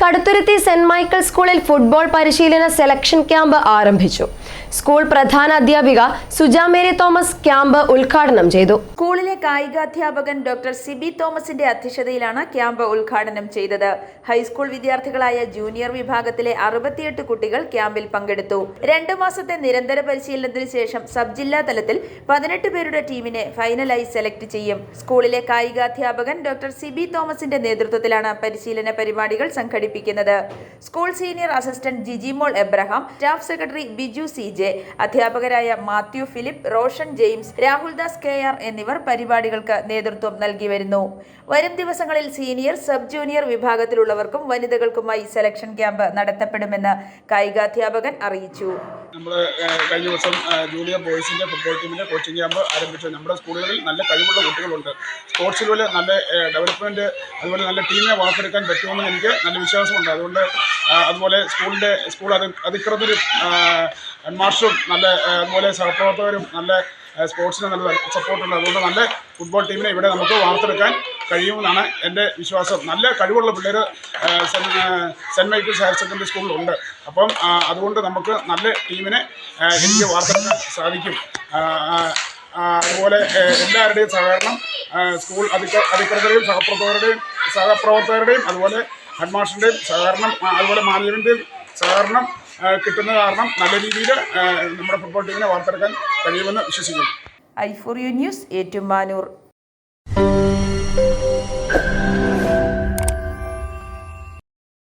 Kaduthuruthy saint Michael സ്കൂളിൽ football പരിശീലന selection camp ആരംഭിച്ചു. സ്കൂൾ പ്രധാന അധ്യാപിക സുജാ മേരി തോമസ് ക്യാമ്പ് ഉദ്ഘാടനം ചെയ്തു. സ്കൂളിലെ കായികാധ്യാപകൻ ഡോക്ടർ സിബി തോമസിന്റെ അധ്യക്ഷതയിലാണ് ക്യാമ്പ് ഉദ്ഘാടനം ചെയ്തത്. ഹൈസ്കൂൾ വിദ്യാർത്ഥികളായ ജൂനിയർ വിഭാഗത്തിലെ അറുപത്തിയെട്ട് കുട്ടികൾ ക്യാമ്പിൽ പങ്കെടുത്തു. രണ്ടു മാസത്തെ നിരന്തര പരിശീലനത്തിന് ശേഷം സബ് ജില്ലാ തലത്തിൽ പതിനെട്ട് പേരുടെ ടീമിനെ ഫൈനലായി സെലക്ട് ചെയ്യും. സ്കൂളിലെ കായികാധ്യാപകൻ ഡോക്ടർ സിബി തോമസിന്റെ നേതൃത്വത്തിലാണ് പരിശീലന പരിപാടികൾ സംഘടിപ്പിക്കുന്നത്. School senior assistant Jijimol Abraham staff secretary Biju C J. അധ്യാപകരായ Mathew Philip Roshan James Rahuldas K R എന്നിവർ പരിപാടികൾക്ക് നേതൃത്വം നൽകി വരുന്നു. വരും ദിവസങ്ങളിൽ സീനിയർ സബ് ജൂനിയർ വിഭാഗത്തിലുള്ളവർക്കും വനിതകൾക്കുമായി സെലക്ഷൻ ക്യാമ്പ് നടത്തപ്പെടുമെന്ന് കായികാധ്യാപകൻ അറിയിച്ചു. നമ്മൾ കഴിഞ്ഞ ദിവസം ജൂനിയർ ബോയ്സിന്റെ ഫുട്ബോൾ ടീമിന്റെ കോച്ചിങ് ക്യാമ്പ് ആരംഭിച്ചു. നമ്മുടെ സ്കൂളുകളിൽ നല്ല കഴിവുള്ള കുട്ടികളുണ്ട്. സ്പോർട്സിൽ നല്ല ഡെവലപ്മെന്റ് അതുപോലെ നല്ല ടീമിനെ വാർത്തെടുക്കാൻ പറ്റുമെന്ന് എനിക്ക് നല്ല വിശ്വാസമുണ്ട്. അതുകൊണ്ട് അതുപോലെ സ്കൂളിന്റെ സ്കൂൾ അധി അധികൃതരും ഹെഡ്മാസ്റ്ററും നല്ല അതുപോലെ സഹപ്രവർത്തകരും നല്ല സ്പോർട്സിന് നല്ല സപ്പോർട്ടുണ്ട് അതുകൊണ്ട് നല്ല ഫുട്ബോൾ ടീമിനെ ഇവിടെ നമുക്ക് വാർത്തെടുക്കാൻ കഴിയുമെന്നാണ് എന്റെ വിശ്വാസം. നല്ല കഴിവുള്ള പിള്ളേർ സെന്റ് മൈക്കിൾസ് ഹയർ സെക്കൻഡറി സ്കൂളിലുണ്ട്. അപ്പം അതുകൊണ്ട് നമുക്ക് നല്ല ടീമിനെ എനിക്ക് വാർത്തെടുക്കാൻ സാധിക്കും. അതുപോലെ എല്ലാവരുടെയും സഹകരണം സ്കൂൾ അധിക അധികൃതരുടെയും സഹപ്രവർത്തകരുടെയും സഹപ്രവർത്തകരുടെയും അതുപോലെ ഹെഡ്മാസ്റ്ററിന്റെയും സഹകരണം അതുപോലെ മാനേജ്മെന്റിന്റെയും സഹകരണം കിട്ടുന്ന കാരണം നല്ല രീതിയിൽ നമ്മുടെ ഫുട്ബോൾ ടീമിനെ വാർത്തെടുക്കാൻ കഴിയുമെന്ന് വിശ്വസിക്കുന്നു. I four you news Ettumanoor.